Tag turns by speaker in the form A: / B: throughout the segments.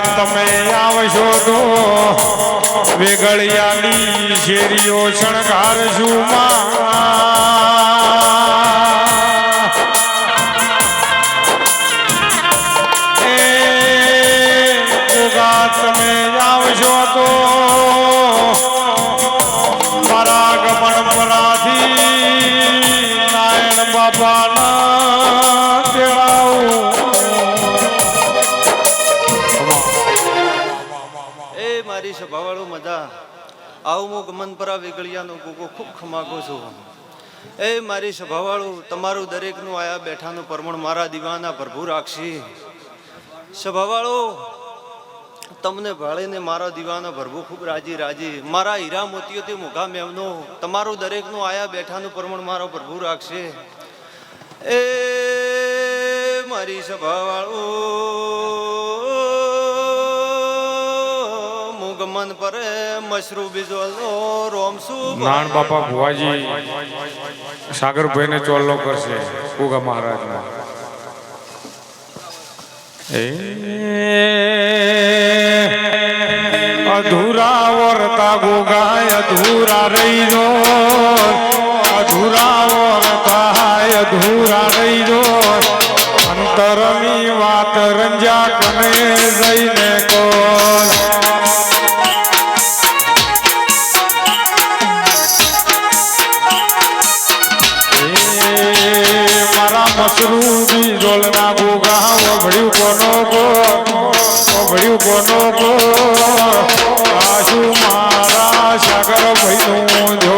A: તમે આવશો તો વેગળિયાની શેરીઓ શણગારશું
B: માં. મારી સભાવાળો મજા. આવું હું ગમનપરા વેગળિયાનો ગોગો ખૂબ ખમાગો છું. એ મારી સભાવાળું, તમારું દરેકનું આયા બેઠાનું પરમણ મારા દીવાના પ્રભુ રાખશી સભાવાળો, તમને ભાળીને મારા દીવાનો પ્રભુ ખૂબ રાજી રાજી. મારા હીરા મોતીઓથી મોઘા મેવનો, તમારું દરેકનું આયા બેઠાનું પરમણ મારો પ્રભુ રાખશે એ મારી સભાવાળું મુગમન પર મશરૂ બીજોલનો રોમસુ
A: નાણ બાપા ભુવાજી, સાગરભાઈને ચોલ્લો કરશે, ઉગા મહારાજ ના એ અધૂરા વરતા ગોગા અધૂરા રહી જો અધૂરા વરતા અધૂરા રહી જો અંતરની મારા બીજોલ ના ગોગા ઓભળ્યું કોનો ગો ઓભળ્યું કોનો ગો આશુ મારા સાગર ભાઈનું જો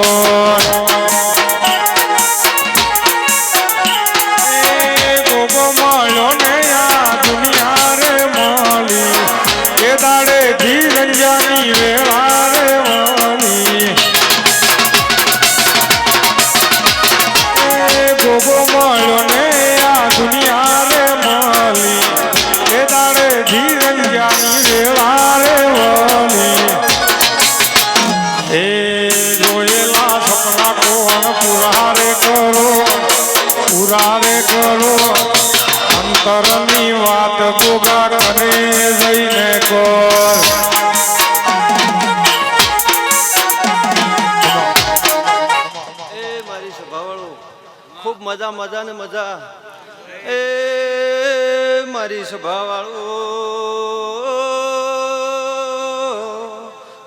A: એ ગોગો મળ્યો ને સપના કોણ પુરારે કરો પુરારે કરો અંતરની વાત ગોગા કરે જઈને કર
B: ખૂબ મજા મજા ને મજા એ મારી સભાવાળો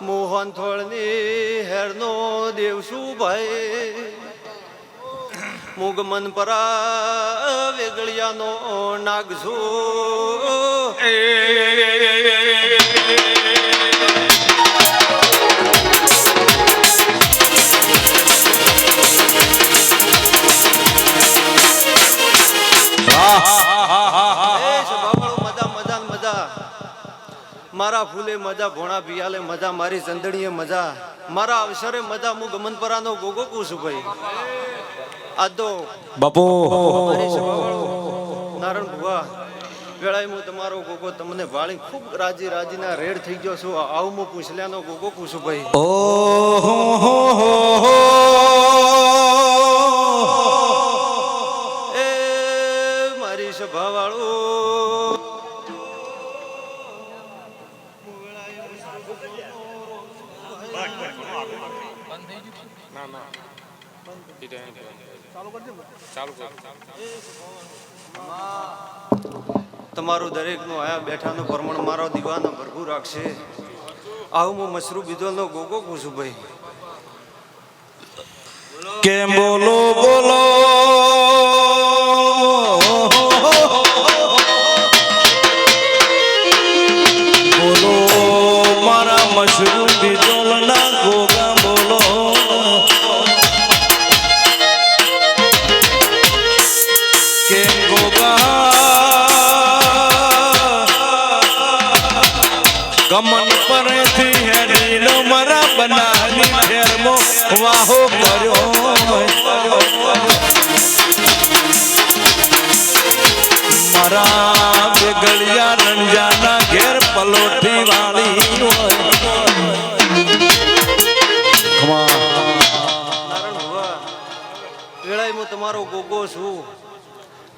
B: મોહન થોળની હેરનો દેવસુ ભાઈ મુગમન પરા વેગળિયાનો નાગસુ એ મારા ફૂલે મજા, ભોણા પિયાલે મજા, મારી ચંદડીએ મજા. મારા અવસરે મજા હું ગમનપરાનો ગોગો કુશું ભાઈ. આ તો
C: બાપુ.
B: નારણ ભુવા વેળાએ હું તમારો ગોગો તમને વાળી ખૂબ રાજી રાજીના રેડ થઈ ગયો છું. આવું હું પૂછલ્યાનો ગોગો કુશું ભાઈ.
C: ઓ હો હો હો
B: એ મારી સભાવાળો તમારું દરેકનું આયા બેઠાનું પ્રમાણ મારો દીવાનો ભરપૂર રાખશે. આવું હું મશરૂ બીજોનો ગોગો પૂછું ભાઈ.
C: કેમ બોલો બોલો ગમન પરથી હેડીનો મરા બનાવી ફેરમો વાહો કર્યો ઘેર પલોઠી વાળી
B: હું તમારો ગોગો છું.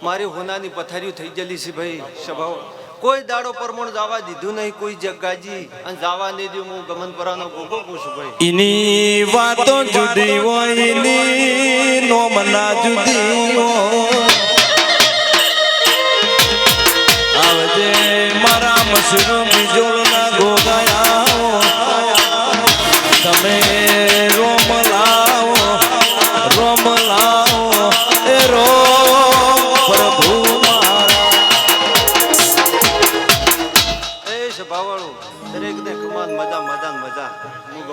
B: મારી હોનાની પથારીઓ થઈ ગયેલી છે ભાઈ, સ્વભાવ. કોઈ દાડો પરમણ જવા દીધું નહીં, કોઈ જગ્ગાજી અને જવા નહીં દીધું, હું ગમનપરાનો ગોગો પૂછું ભાઈ.
C: એની વાતો જુદી હોય એની નોમના જુદી હોય. આવજે મારા મસરૂ